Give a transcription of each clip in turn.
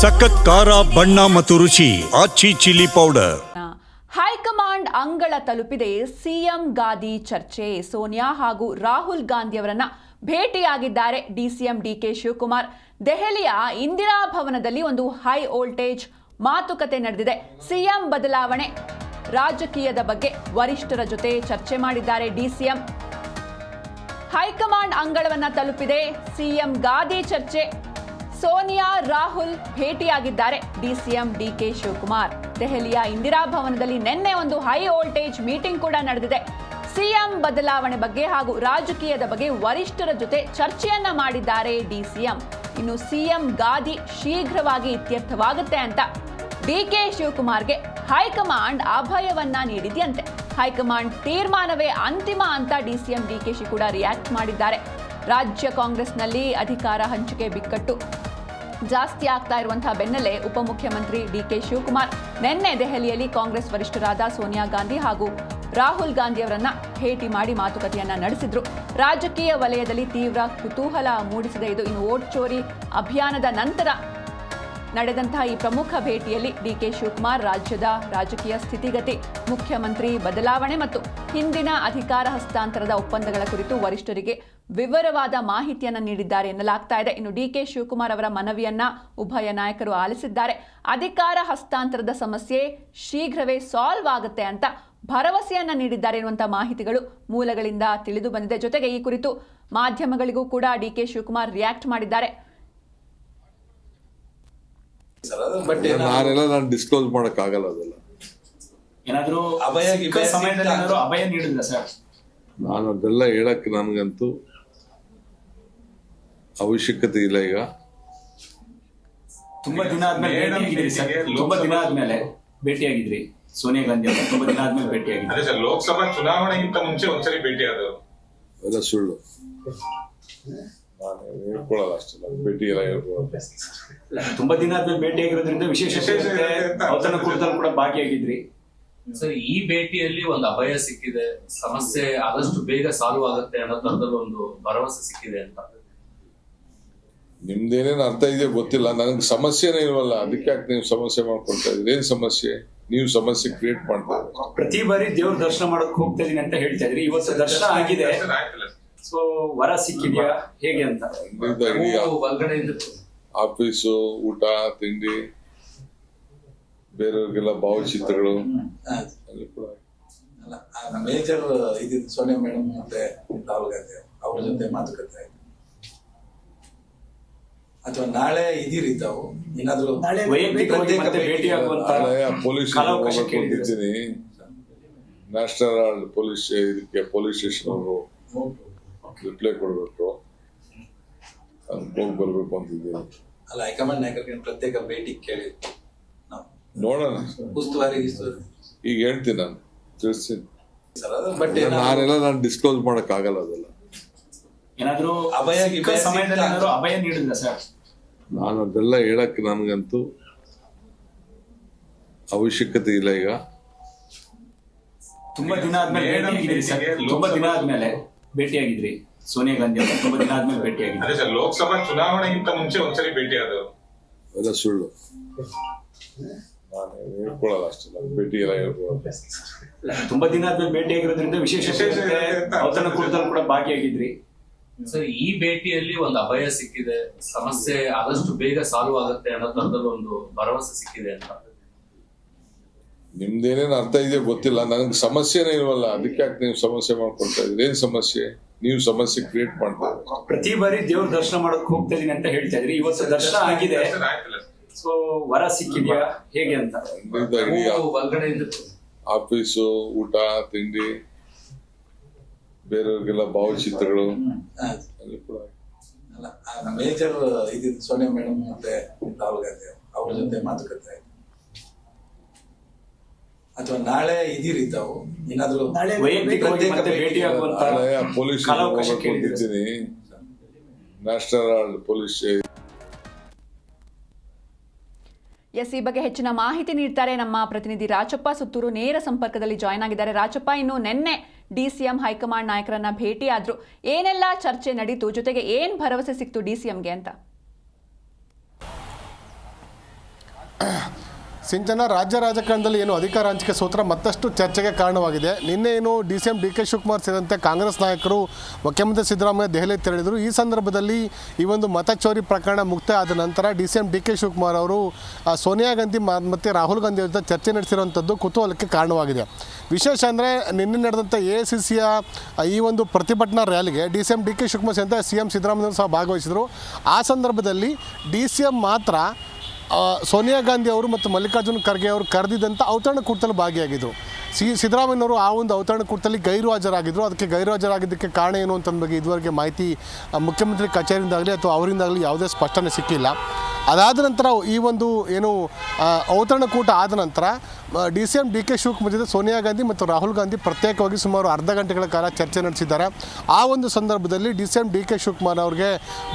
ಸಖತ್ ಖಾರ, ಬಣ್ಣ ಮತ್ತು ರುಚಿ ಆಚಿ ಚಿಲ್ಲಿ ಪೌಡರ್. ಹೈಕಮಾಂಡ್ ಅಂಗಳ ತಲುಪಿದೆ ಸಿಎಂ ಗಾದಿ ಚರ್ಚೆ. ಸೋನಿಯಾ ಹಾಗೂ ರಾಹುಲ್ ಗಾಂಧಿಯವರನ್ನ ಭೇಟಿಯಾಗಿದ್ದಾರೆ ಡಿಸಿಎಂ ಡಿಕೆ ಶಿವಕುಮಾರ್. ದೆಹಲಿಯ ಇಂದಿರಾ ಭವನದಲ್ಲಿ ಒಂದು ಹೈ ವೋಲ್ಟೇಜ್ ಮಾತುಕತೆ ನಡೆದಿದೆ. ಸಿಎಂ ಬದಲಾವಣೆ. ರಾಜಕೀಯದ ಬಗ್ಗೆ ವರಿಷ್ಠರ ಜೊತೆ ಚರ್ಚೆ ಮಾಡಿದ್ದಾರೆ ಡಿಸಿಎಂ. ಹೈಕಮಾಂಡ್ ಅಂಗಳವನ್ನ ತಲುಪಿದೆ ಸಿಎಂ ಗಾದಿ ಚರ್ಚೆ. Sonia, Rahul ಭೇಟಿಯಾಗಿದ್ದಾರೆ. DCM DK Shivakumar. ದೆಹಲಿಯ ಇಂದಿರಾ ಭವನದಲ್ಲಿ ನಿನ್ನೆ ಒಂದು ಹೈ ವೋಲ್ಟೇಜ್ ಮೀಟಿಂಗ್ ಕೂಡ ನಡೆದಿದೆ. ಸಿಎಂ ಬದಲಾವಣೆ ಬಗ್ಗೆ ಹಾಗೂ ರಾಜಕೀಯದ ಬಗ್ಗೆ ವರಿಷ್ಠರ ಜೊತೆ ಚರ್ಚೆಯನ್ನ ಮಾಡಿದ್ದಾರೆ ಡಿಸಿಎಂ ಇನ್ನು ಸಿಎಂ ಗಾದಿ ಶೀಘ್ರವಾಗಿ ಇತ್ಯರ್ಥವಾಗುತ್ತೆ ಅಂತ ಡಿಕೆ ಶಿವಕುಮಾರ್ಗೆ ಹೈಕಮಾಂಡ್ ಅಭಯವನ್ನ ನೀಡಿದೆಯಂತೆ. ಹೈಕಮಾಂಡ್ ತೀರ್ಮಾನವೇ ಅಂತಿಮ ಅಂತ ಡಿಸಿಎಂ ಡಿಕೆಶಿ ಕೂಡ ರಿಯಾಕ್ಟ್ ಮಾಡಿದ್ದಾರೆ. ರಾಜ್ಯ ಕಾಂಗ್ರೆಸ್ನಲ್ಲಿ ಅಧಿಕಾರ ಹಂಚಿಕೆ ಬಿಕ್ಕಟ್ಟು. ಜಾಸ್ತಿ ಆಗ್ತಾ ಇರುವಂತಹ ಬೆನ್ನಲ್ಲೇ ಉಪಮುಖ್ಯಮಂತ್ರಿ ಡಿಕೆ ಶಿವಕುಮಾರ್ ನಿನ್ನೆ ದೆಹಲಿಯಲ್ಲಿ ಕಾಂಗ್ರೆಸ್ ವರಿಷ್ಠರಾದ ಸೋನಿಯಾ ಗಾಂಧಿ ಹಾಗೂ ರಾಹುಲ್ ಗಾಂಧಿ ಅವರನ್ನ ಭೇಟಿ ಮಾಡಿ ಮಾತುಕತೆಯನ್ನ ನಡೆಸಿದ್ರು. ರಾಜಕೀಯ ವಲಯದಲ್ಲಿ ತೀವ್ರ ಕುತೂಹಲ ಮೂಡಿಸಿದೆ. ಇದು ಇನ್ನು ಓಟ್ ಚೋರಿ ಅಭಿಯಾನದ ನಂತರ ನಡೆದಂತಹ ಈ ಪ್ರಮುಖ ಭೇಟಿಯಲ್ಲಿ ಡಿಕೆ ಶಿವಕುಮಾರ್ ರಾಜ್ಯದ ರಾಜಕೀಯ ಸ್ಥಿತಿಗತಿ, ಮುಖ್ಯಮಂತ್ರಿ ಬದಲಾವಣೆ ಮತ್ತು ಹಿಂದಿನ ಅಧಿಕಾರ ಹಸ್ತಾಂತರದ ಒಪ್ಪಂದಗಳ ಕುರಿತು ವರಿಷ್ಠರಿಗೆ ವಿವರವಾದ ಮಾಹಿತಿಯನ್ನು ನೀಡಿದ್ದಾರೆ ಎನ್ನಲಾಗ್ತಾ ಇದೆ. ಇನ್ನು ಡಿಕೆ ಶಿವಕುಮಾರ್ ಅವರ ಮನವಿಯನ್ನ ಉಭಯ ನಾಯಕರು ಆಲಿಸಿದ್ದಾರೆ. ಅಧಿಕಾರ ಹಸ್ತಾಂತರದ ಸಮಸ್ಯೆ ಶೀಘ್ರವೇ ಸಾಲ್ವ್ ಆಗುತ್ತೆ ಅಂತ ಭರವಸೆಯನ್ನ ನೀಡಿದ್ದಾರೆ ಎನ್ನುವಂಥ ಮಾಹಿತಿಗಳು ಮೂಲಗಳಿಂದ ತಿಳಿದು ಬಂದಿದೆ. ಜೊತೆಗೆ ಈ ಕುರಿತು ಮಾಧ್ಯಮಗಳಿಗೂ ಕೂಡ ಡಿಕೆ ಶಿವಕುಮಾರ್ ರಿಯಾಕ್ಟ್ ಮಾಡಿದ್ದಾರೆ. ಬಟ್ ನಾನೆಲ್ಲ ನಾನು ಡಿಸ್ಕ್ಲೋಸ್ ಮಾಡಕ್ ಆಗಲ್ಲ ಅದೆಲ್ಲ. ಏನಾದ್ರೂ ಅಭಯ ಗಿಭಯ ಸಮಯದಲ್ಲಿ ಅಭಯ ನೀಡಿದ್ರ ಸರ್? ನಾನು ಅದೆಲ್ಲ ಹೇಳಕ್ ನನ್ಗಂತೂ ಅವಶ್ಯಕತೆ ಇಲ್ಲ ಈಗ. ತುಂಬಾ ದಿನ ಆದ್ಮೇಲೆ ಭೇಟಿಯಾಗಿದ್ರಿ ಸರ್. ತುಂಬಾ ದಿನ ಆದ್ಮೇಲೆ ಭೇಟಿಯಾಗಿದ್ರಿ ಸೋನಿಯಾ ಗಾಂಧಿ ಅವರು ತುಂಬಾ ದಿನ ಆದ್ಮೇಲೆ ಭೇಟಿಯಾಗಿದ್ರಿ ಅದೇ ಸರ್ ಲೋಕಸಭಾ ಚುನಾವಣೆಗಿಂತ ಮುಂಚೆ ಒಂದ್ಸರಿ ಭೇಟಿ ಆದವರು ಎಲ್ಲ ಸುಳ್ಳು. ನಾನು ಅಷ್ಟೆಲ್ಲ ಭೇಟಿ ಎಲ್ಲ ತುಂಬಾ ದಿನ ಆದ್ಮೇಲೆ ಭೇಟಿಯಾಗಿರೋದ್ರಿಂದ ವಿಶೇಷ ವಿಶೇಷ ಇರುತ್ತೆ. ಔತಣ ಕೂಟದಲ್ಲಿ ಕೂಡ ಭಾಗಿಯಾಗಿದ್ರಿ. ಸರ್ ಈ ಭೇಟಿಯಲ್ಲಿ ಒಂದು ಅಭಯ ಸಿಕ್ಕಿದೆ. ಸಮಸ್ಯೆ ಆದಷ್ಟು ಬೇಗ ಸಾಲ್ವ್ ಆಗುತ್ತೆ ಅನ್ನೋ ತರದಲ್ಲಿ ಒಂದು ಭರವಸೆ ಸಿಕ್ಕಿದೆ ಅಂತ. ನಿಮ್ದೇನೇನು ಅರ್ಥ ಇದೆಯೋ ಗೊತ್ತಿಲ್ಲ. ನನಗೆ ಸಮಸ್ಯೆನೇ ಇಲ್ವಲ್ಲ. ಅದಕ್ಕೆ ಯಾಕೆ ನೀವು ಸಮಸ್ಯೆ ಮಾಡ್ಕೊಳ್ತಾ ಇದ್ರಿ ಏನ್ ಸಮಸ್ಯೆ? ನೀವು ಸಮಸ್ಯೆ ಕ್ರಿಯೇಟ್ ಮಾಡ್ತಾ ಇದ್ದೀರಿ. ಪ್ರತಿ ಬಾರಿ ದೇವ್ರ ದರ್ಶನ ಮಾಡಕ್ ಹೋಗ್ತಾ ಇದೀನಿ ಅಂತ ಹೇಳ್ತಾ ಇದ್ರಿ. ಇವತ್ತು ದರ್ಶನ ಆಗಿದೆ. ಸೊ ವರ ಸಿಕ್ಕಿದ್ಯಾ? ಹೇಗೆ ಅಂತ? ಹೊರಗಡೆಯಿಂದ ಆಫೀಸು ಊಟ ತಿಂಡಿ ಬೇರೆಯವ್ರಿಗೆಲ್ಲ ಭಾವಚಿತ್ರಗಳು. ಅಲ್ಲಿ ಕೂಡ ಮೇಜರ್ ಇದಿದ್ದು ಸೋನಿಯಾ ಮೇಡಮ್ ಮತ್ತೆ ರಾಹುಲ್ ಗಾಂಧಿ ಅವ್ರ ಜೊತೆ ಮಾತುಕತೆ. ಅಥವಾ ನಾಳೆ ಇದೀರಿ ತಾವು? ಏನಾದ್ರು ಪೊಲೀಸ್ ನ್ಯಾಷನಲ್ ಪೊಲೀಸ್ ಇದಕ್ಕೆ ಪೊಲೀಸ್ ಸ್ಟೇಷನ್ ಅವರು. ರಿಪ್ಲೈ ಕೊಡಬೇಕು ಹೋಗಿ ಬರಬೇಕು ಅಂತಿದ್ದೀನಿ ಅಲ್ಲ ಹೈಕಮಾಂಡ್ ನಾಯಕರಿಗೆ ಪ್ರತ್ಯೇಕ ಭೇಟಿ ಕೇಳಿ. ನೋಡೋಣ. ಉಸ್ತುವಾರಿ. ಈಗ ಹೇಳ್ತೀನಿ ನಾನು. ತಿಳಿಸ್ತೀನಿ. ಬಟ್ ನಾನೆಲ್ಲ ನಾನು ಡಿಸ್ಕ್ಲೋಸ್ ಮಾಡಕ್ ಆಗಲ್ಲ ಅದೆಲ್ಲ. ಏನಾದ್ರೂ ಅಭಯ ಸಮಯದಲ್ಲಿ ಏನಾದ್ರು ಅಭಯ ನೀಡಿದ್ರ ಸರ್? ನಾನು ಅದೆಲ್ಲ ಹೇಳಕ್ ನನ್ಗಂತೂ ಅವಶ್ಯಕತೆ ಇಲ್ಲ ಈಗ. ತುಂಬಾ ದಿನ ಆದ್ಮೇಲೆ ತುಂಬಾ ದಿನ ಆದ್ಮೇಲೆ ಭೇಟಿಯಾಗಿದ್ರಿ. ಸೋನಿಯಾ ಗಾಂಧಿ ಅವರು ತುಂಬಾ ದಿನ ಆದ್ಮೇಲೆ ಆಗಿದೆ ಅದೇ ಸರ್ ಲೋಕಸಭಾ ಚುನಾವಣೆಗಿಂತ ಮುಂಚೆ ಒಂದ್ಸರಿ ಭೇಟಿ ಆದವರು. ಸುಳ್ಳು. ನಾನು ಹೇಳ್ಕೊಳಲ್ಲ ಅಷ್ಟೆಲ್ಲ ಭೇಟಿ ಎಲ್ಲ ತುಂಬಾ ದಿನ ಆದ್ಮೇಲೆ ಭೇಟಿಯಾಗಿರೋದ್ರಿಂದ ವಿಶೇಷ ವಿಶೇಷ ಅಂತ ಔತಣ ಕೂಟದಲ್ಲಿ ಕೂಡ ಭಾಗಿಯಾಗಿದ್ರಿ. ಸರ್ ಈ ಭೇಟಿಯಲ್ಲಿ ಒಂದು ಅಭಯ ಸಿಕ್ಕಿದೆ. ಸಮಸ್ಯೆ ಆದಷ್ಟು ಬೇಗ ಸಾಲ್ವ್ ಆಗುತ್ತೆ ಅನ್ನೋ ತರದಲ್ಲಿ ಒಂದು ಭರವಸೆ ಸಿಕ್ಕಿದೆ ಅಂತ. ನಿಮ್ದೇನೇನು ಅರ್ಥ ಇದೆಯೋ ಗೊತ್ತಿಲ್ಲ. ನನಗೆ ಸಮಸ್ಯೆನೇ ಇಲ್ವಲ್ಲ. ಅದಕ್ಕೆ ಯಾಕೆ ನೀವು ಸಮಸ್ಯೆ ಮಾಡ್ಕೊಳ್ತಾ ಇದ್ರಿ ಏನ್ ಸಮಸ್ಯೆ? ನೀವು ಸಮಸ್ಯೆ ಕ್ರಿಯೇಟ್ ಮಾಡ್ತಾ ಪ್ರತಿ ಬಾರಿ ದೇವ್ರ ದರ್ಶನ ಮಾಡಕ್ ಹೋಗ್ತಾ ಇದೀನಿ ಅಂತ ಹೇಳ್ತಾ ಇದ್ರಿ. ಇವತ್ತು ದರ್ಶನ ಆಗಿದೆ. ಸೊ ವರ ಸಿಕ್ಕಿದ್ಯಾ? ಹೇಗೆ ಅಂತ? ಆಫೀಸು ಊಟ ತಿಂಡಿ ಬೇರೆಯವ್ರಿಗೆಲ್ಲ ಭಾವಚಿತ್ರಗಳು. ಮೇಜರ್ ಇದಿದ್ದು ಸೋನಿಯಾ ಮೇಡಮ್ ಮತ್ತೆ ರಾಹುಲ್ ಗಾಂಧಿ ಅವ್ರ ಜೊತೆ ಮಾತುಕತೆ ಆಯ್ತು. ಅಥವಾ ನಾಳೆ ಇದೀರಿ ತಾವು ಏನಾದ್ರು ವೈಯಕ್ತಿಕವಾಗಿ ಪ್ರತ್ಯೇಕ ಮತ್ತೆ ಭೇಟಿಯಾಗುವಂತ ನಾಳೆ ಪೊಲೀಸ್ ಕಾಲಾವಕಾಶ ಕೇಳಿದ್ದೀರಾ ಸರ್? ಕೊಟ್ಟಿದ್ದೀನಿ ನ್ಯಾಷನಲ್ ಪೊಲೀಸ್ ಎಸ್ ಈ ಬಗ್ಗೆ ಹೆಚ್ಚಿನ ಮಾಹಿತಿ ನೀಡ್ತಾರೆ ನಮ್ಮ ಪ್ರತಿನಿಧಿ ರಾಜಪ್ಪ. ಸುತ್ತೂರು ನೇರ ಸಂಪರ್ಕದಲ್ಲಿ ಜಾಯ್ನ್ ಆಗಿದ್ದಾರೆ. ರಾಜಪ್ಪ ಇನ್ನು ನಿನ್ನೆ ಡಿಸಿಎಂ ಹೈಕಮಾಂಡ್ ನಾಯಕರನ್ನ ಭೇಟಿಯಾದ್ರು. ಏನೆಲ್ಲ ಚರ್ಚೆ ನಡೀತು? ಜೊತೆಗೆ ಏನ್ ಭರವಸೆ ಸಿಕ್ತು ಡಿಸಿಎಂಗೆ ಅಂತ? ಸಿಂಚನ ರಾಜ್ಯ ರಾಜಕಾರಣದಲ್ಲಿ ಏನು ಅಧಿಕಾರ ಹಂಚಿಕೆ ಸೂತ್ರ ಮತ್ತಷ್ಟು ಚರ್ಚೆಗೆ ಕಾರಣವಾಗಿದೆ. ನಿನ್ನೆ ಏನು D C M D K Shivakumar ಸೇರಿದಂತೆ ಕಾಂಗ್ರೆಸ್ ನಾಯಕರು ಮುಖ್ಯಮಂತ್ರಿ ಸಿದ್ದರಾಮಯ್ಯ ದೆಹಲಿ ತೆರಳಿದರು. ಈ ಸಂದರ್ಭದಲ್ಲಿ ಈ ಒಂದು ಮತಚೋರಿ ಪ್ರಕರಣ ಮುಕ್ತ ಆದ ನಂತರ D C M D K Shivakumar ಅವರು ಸೋನಿಯಾ ಗಾಂಧಿ ಮತ್ತು ರಾಹುಲ್ ಗಾಂಧಿ ವಿರುದ್ಧ ಚರ್ಚೆ ನಡೆಸಿರುವಂಥದ್ದು ಕುತೂಹಲಕ್ಕೆ ಕಾರಣವಾಗಿದೆ. ವಿಶೇಷ ಅಂದರೆ ನಿನ್ನೆ ನಡೆದಂಥ ಎ ಸಿ ಸಿಯ ಈ ಒಂದು ಪ್ರತಿಭಟನಾ ರ್ಯಾಲಿಗೆ D C M D K Shivakumar ಸೇರಿದಂತೆ ಸಿ ಎಂ ಸಿದ್ದರಾಮಯ್ಯ ಸಹ ಭಾಗವಹಿಸಿದರು. ಆ ಸಂದರ್ಭದಲ್ಲಿ ಡಿ ಸಿ ಎಂ ಮಾತ್ರ ಸೋನಿಯಾ ಗಾಂಧಿ ಅವರು ಮತ್ತು ಮಲ್ಲಿಕಾರ್ಜುನ ಖರ್ಗೆ ಅವರು ಕರೆದಿದ್ದಂಥ ಔತಣ ಕೂಟದಲ್ಲಿ ಭಾಗಿಯಾಗಿದ್ದರು ಸಿ, ಸಿದ್ದರಾಮಯ್ಯನವರು ಆ ಒಂದು ಔತಣ ಕೂಟದಲ್ಲಿ ಗೈರು ಹಾಜರಾಗಿದ್ದರು ಅದಕ್ಕೆ ಗೈರು ಹಾಜರಾಗಿದ್ದಕ್ಕೆ ಕಾರಣ ಏನು ಅಂತ ಬಗ್ಗೆ ಇದುವರೆಗೆ ಮಾಹಿತಿ ಮುಖ್ಯಮಂತ್ರಿ ಕಚೇರಿಯಿಂದಾಗಲಿ ಅಥವಾ ಅವರಿಂದಾಗಲಿ ಯಾವುದೇ ಸ್ಪಷ್ಟನೆ ಸಿಕ್ಕಿಲ್ಲ. ಅದಾದ ನಂತರ ಈ ಒಂದು ಏನು ಔತಣಕೂಟ ಆದ ನಂತರ D C M D K Shivakumar ಜೊತೆ ಸೋನಿಯಾ ಗಾಂಧಿ ಮತ್ತು ರಾಹುಲ್ ಗಾಂಧಿ ಪ್ರತ್ಯೇಕವಾಗಿ ಸುಮಾರು ಅರ್ಧ ಗಂಟೆಗಳ ಕಾಲ ಚರ್ಚೆ ನಡೆಸಿದ್ದಾರೆ. ಆ ಒಂದು ಸಂದರ್ಭದಲ್ಲಿ D C M D K Shivakumar ಅವರಿಗೆ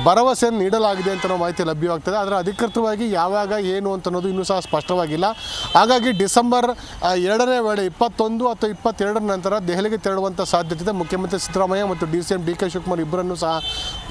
ಭರವಸೆಯನ್ನು ನೀಡಲಾಗಿದೆ ಅಂತ ನಾವು ಮಾಹಿತಿ ಲಭ್ಯವಾಗ್ತದೆ. ಆದರೆ ಅಧಿಕೃತವಾಗಿ ಯಾವಾಗ, ಏನು ಅಂತ ಅನ್ನೋದು ಇನ್ನೂ ಸಹ ಸ್ಪಷ್ಟವಾಗಿಲ್ಲ. ಹಾಗಾಗಿ ಡಿಸೆಂಬರ್ ಎರಡನೇ ವೇಳೆ ಇಪ್ಪತ್ತೊಂದು ಅಥವಾ ಇಪ್ಪತ್ತೆರಡರ ನಂತರ ದೆಹಲಿಗೆ ತೆರಳುವಂಥ ಸಾಧ್ಯತೆ ಇದೆ. ಮುಖ್ಯಮಂತ್ರಿ ಸಿದ್ದರಾಮಯ್ಯ ಮತ್ತು D C M D K Shivakumar ಇಬ್ಬರನ್ನು ಸಹ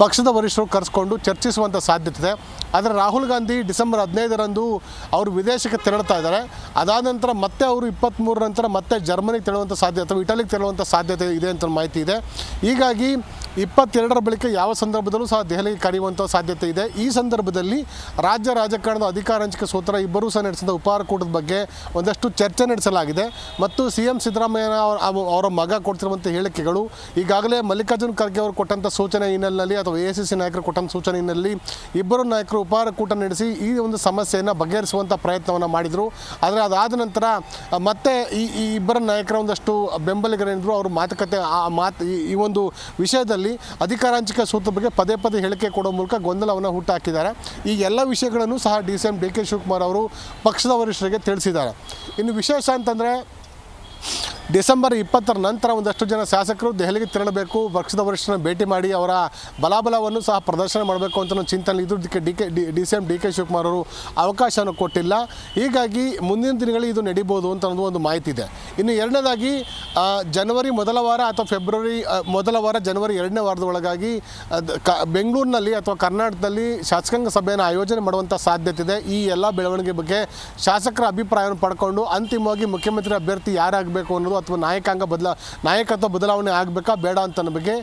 ಪಕ್ಷದ ವರಿಷ್ಠರು ಕರೆಸ್ಕೊಂಡು ಚರ್ಚಿಸುವಂಥ ಸಾಧ್ಯತೆ ಇದೆ. ಆದರೆ ರಾಹುಲ್ ಗಾಂಧಿ ಡಿಸೆಂಬರ್ ಹದಿನೈದರಂದು ಅವರು ವಿದೇಶಕ್ಕೆ ತೆರಳ್ತಾ ಇದ್ದಾರೆ. ಅದಾದ ನಂತರ ಮತ್ತೆ ಅವರು ಇಪ್ಪತ್ತ್ಮೂರ ನಂತರ ಮತ್ತೆ ಜರ್ಮನಿಗೆ ತೆರಳುವಂಥ ಸಾಧ್ಯತೆ ಅಥವಾ ಇಟಲಿಗೆ ತೆರಳುವಂಥ ಸಾಧ್ಯತೆ ಇದೆ ಅಂತ ಮಾಹಿತಿ ಇದೆ. ಹೀಗಾಗಿ ಇಪ್ಪತ್ತೆರಡರ ಬಳಿಕ ಯಾವ ಸಂದರ್ಭದಲ್ಲೂ ಸಹ ದೆಹಲಿಗೆ ಕರೆಯುವಂಥ ಸಾಧ್ಯತೆ ಇದೆ. ಈ ಸಂದರ್ಭದಲ್ಲಿ ರಾಜ್ಯ ರಾಜಕಾರಣದ ಅಧಿಕಾರ ಹಂಚಿಕೆ ಸೂತ್ರ ಇಬ್ಬರೂ ಸಹ ನಡೆಸಿದ ಉಪಹಾರ ಕೂಟದ ಬಗ್ಗೆ ಒಂದಷ್ಟು ಚರ್ಚೆ ನಡೆಸಲಾಗಿದೆ. ಮತ್ತು ಸಿ ಎಂ ಸಿದ್ದರಾಮಯ್ಯ ಅವರ- ಮಗ ಕೊಡ್ತಿರುವಂಥ ಹೇಳಿಕೆಗಳು ಈಗಾಗಲೇ ಮಲ್ಲಿಕಾರ್ಜುನ್ ಖರ್ಗೆ ಅವರು ಕೊಟ್ಟಂಥ ಸೂಚನೆ ಹಿನ್ನೆಲೆಯಲ್ಲಿ ಅಥವಾ ಎ ಸಿ ಸಿ ನಾಯಕರು ಕೊಟ್ಟಂಥ ಸೂಚನೆ ಹಿನ್ನೆಲೆಯಲ್ಲಿ ಇಬ್ಬರು ನಾಯಕರು ಉಪಹಾರ ಕೂಟ ನಡೆಸಿ ಈ ಒಂದು ಸಮಸ್ಯೆಯನ್ನು ಬಗೆಹರಿಸುವಂಥ ಪ್ರಯತ್ನವನ್ನು ಮಾಡಿದರು. ಆದರೆ ಅದಾದ ನಂತರ ಮತ್ತೆ ಈ ಈ ಇಬ್ಬರ ನಾಯಕರ ಒಂದಷ್ಟು ಬೆಂಬಲಿಗರೇನಿದ್ರು, ಅವರು ಮಾತುಕತೆ, ಆ ಮಾತು, ಈ- ಒಂದು ವಿಷಯದಲ್ಲಿ ಅಧಿಕಾರಾಂಚಿಕ ಸೂತ್ರ ಬಗ್ಗೆ ಪದೇ ಪದೇ ಹೇಳಿಕೆ ಕೊಡೋ ಮೂಲಕ ಗೊಂದಲವನ್ನು ಹುಟ್ಟಾಕಿದ್ದಾರೆ. ಈ ಎಲ್ಲ ವಿಷಯಗಳನ್ನು ಸಹ D C M D K Shivakumar ಅವರು ಪಕ್ಷದ ವರಿಷ್ಠರಿಗೆ ತಿಳಿಸಿದ್ದಾರೆ. ಇನ್ನು ವಿಶೇಷ ಅಂತಂದರೆ ಡಿಸೆಂಬರ್ ಇಪ್ಪತ್ತರ ನಂತರ ಒಂದಷ್ಟು ಜನ ಶಾಸಕರು ದೆಹಲಿಗೆ ತೆರಳಬೇಕು. ಪಕ್ಷದ ವರಿಷ್ಠರನ್ನ ಭೇಟಿ ಮಾಡಿ ಅವರ ಬಲಾಬಲವನ್ನು ಸಹ ಪ್ರದರ್ಶನ ಮಾಡಬೇಕು ಅಂತ ಒಂದು ಚಿಂತನೆ ಇದ್ದಕ್ಕೆ D K, D D C M, D K Shivakumar ಅವರು ಅವಕಾಶವನ್ನು ಕೊಟ್ಟಿಲ್ಲ. ಹೀಗಾಗಿ ಮುಂದಿನ ದಿನಗಳಲ್ಲಿ ಇದು ನಡೀಬೋದು ಅಂತ ಅನ್ನೋದು ಒಂದು ಮಾಹಿತಿ ಇದೆ. ಇನ್ನು ಎರಡನೇದಾಗಿ ಜನವರಿ ಮೊದಲ ವಾರ ಅಥವಾ ಫೆಬ್ರವರಿ ಮೊದಲ ವಾರ ಜನವರಿ ಎರಡನೇ ವಾರದ ಒಳಗಾಗಿ ಕ, ಬೆಂಗಳೂರಿನಲ್ಲಿ ಅಥವಾ ಕರ್ನಾಟಕದಲ್ಲಿ ಶಾಸಕಾಂಗ ಸಭೆಯನ್ನು ಆಯೋಜನೆ ಮಾಡುವಂಥ ಸಾಧ್ಯತೆ ಇದೆ. ಈ ಎಲ್ಲ ಬೆಳವಣಿಗೆ ಬಗ್ಗೆ ಶಾಸಕರ ಅಭಿಪ್ರಾಯವನ್ನು ಪಡ್ಕೊಂಡು ಅಂತಿಮವಾಗಿ ಮುಖ್ಯಮಂತ್ರಿ ಅಭ್ಯರ್ಥಿ ಯಾರಾಗಬೇಕು ಅನ್ನೋದು ಅಥವಾ ನಾಯಕಾಂಗ ಬದಲ, ನಾಯಕತ್ವ ಬದಲಾವಣೆ ಆಗಬೇಕಾ ಬೇಡ ಅಂತ ಅನ್ನೋ ಬಗ್ಗೆ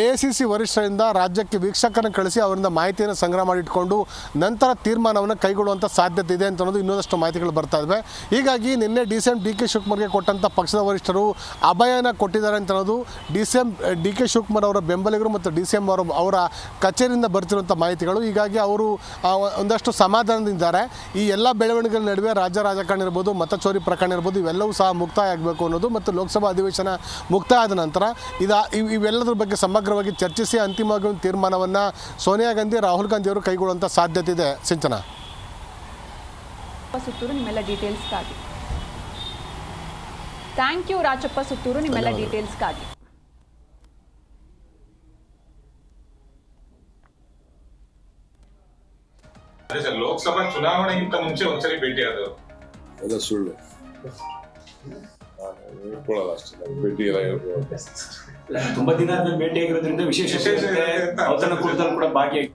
ಎ ಸಿ ಸಿ ವರಿಷ್ಠರಿಂದ ರಾಜ್ಯಕ್ಕೆ ವೀಕ್ಷಕರನ್ನು ಕಳಿಸಿ ಅವರಿಂದ ಮಾಹಿತಿಯನ್ನು ಸಂಗ್ರಹ ಮಾಡಿಟ್ಕೊಂಡು ನಂತರ ತೀರ್ಮಾನವನ್ನು ಕೈಗೊಳ್ಳುವಂಥ ಸಾಧ್ಯತೆ ಇದೆ ಅಂತ ಅನ್ನೋದು ಇನ್ನೊಂದಷ್ಟು ಮಾಹಿತಿಗಳು ಬರ್ತಾ ಇದ್ದಾವೆ ಹೀಗಾಗಿ ನಿನ್ನೆ D C M D K ಶಿವಕುಮಾರ್ಗೆ ಕೊಟ್ಟಂಥ ಪಕ್ಷದ ವರಿಷ್ಠರು ಅಭಯನ ಕೊಟ್ಟಿದ್ದಾರೆ ಅಂತ ಅನ್ನೋದು D C M, D K Shivakumar ಅವರ ಬೆಂಬಲಿಗರು ಮತ್ತು ಡಿ ಸಿ ಎಂ ಅವರ ಅವರ ಕಚೇರಿಯಿಂದ ಬರ್ತಿರುವಂಥ ಮಾಹಿತಿಗಳು. ಹೀಗಾಗಿ ಅವರು ಒಂದಷ್ಟು ಸಮಾಧಾನದಿಂದಿದ್ದಾರೆ ಈ ಎಲ್ಲ ಬೆಳವಣಿಗೆಗಳ ನಡುವೆ ರಾಜ್ಯ ರಾಜಕಾರಣ ಇರ್ಬೋದು, ಮತಚೋರಿ ಪ್ರಕರಣ ಇರ್ಬೋದು, ಇವೆಲ್ಲವೂ ಸಹ ಮುಕ್ತಾಯ ಆಗಬೇಕು ಅನ್ನೋದು ಮತ್ತು ಲೋಕಸಭಾ ಅಧಿವೇಶನ ಮುಕ್ತಾಯ ಆದ ನಂತರ ಇದ ಇವ್- ಇವೆಲ್ಲದರ ಬಗ್ಗೆ ಸಮಗ್ರವಾಗಿ ಚರ್ಚಿಸಿ ಅಂತಿಮವಾಗಿ ಒಂದು ತೀರ್ಮಾನವನ್ನು ಸೋನಿಯಾ ಗಾಂಧಿ ರಾಹುಲ್ ಗಾಂಧಿ ಅವರು ಕೈಗೊಳ್ಳುವಂಥ ಸಾಧ್ಯತೆ ಇದೆ. ಸಿಂಚನ. ಸುತ್ತೂರು ನಿಮ್ಮೆಲ್ಲ ಡೀಟೇಲ್ಸ್ಗಾಗಿ ಥ್ಯಾಂಕ್ ಯು ರಾಜಪ್ಪ ಸುತ್ತೂರು ನಿಮ್ಮೆಲ್ಲ ಡೀಟೇಲ್ಸ್ಗಾಗಿ ಲೋಕಸಭಾ ಚುನಾವಣೆಗಿಂತ ಮುಂಚೆ ಒಂದ್ಸರಿ ಭೇಟಿ ಆದವು ಸುಳ್ಳು. ಹೇಳ್ಕೊಳ್ಳಲ್ಲ ಅಷ್ಟೇ ಭೇಟಿ ಎಲ್ಲ ಹೇಳ್ಕೊಳ್ಳಲ್ಲ ತುಂಬಾ ದಿನ ಆದ್ಮೇಲೆ ಭೇಟಿ ಆಗಿರೋದ್ರಿಂದ ವಿಶೇಷ ಔತಣ ಕೂಡ ಭಾಗಿಯಾಗಿ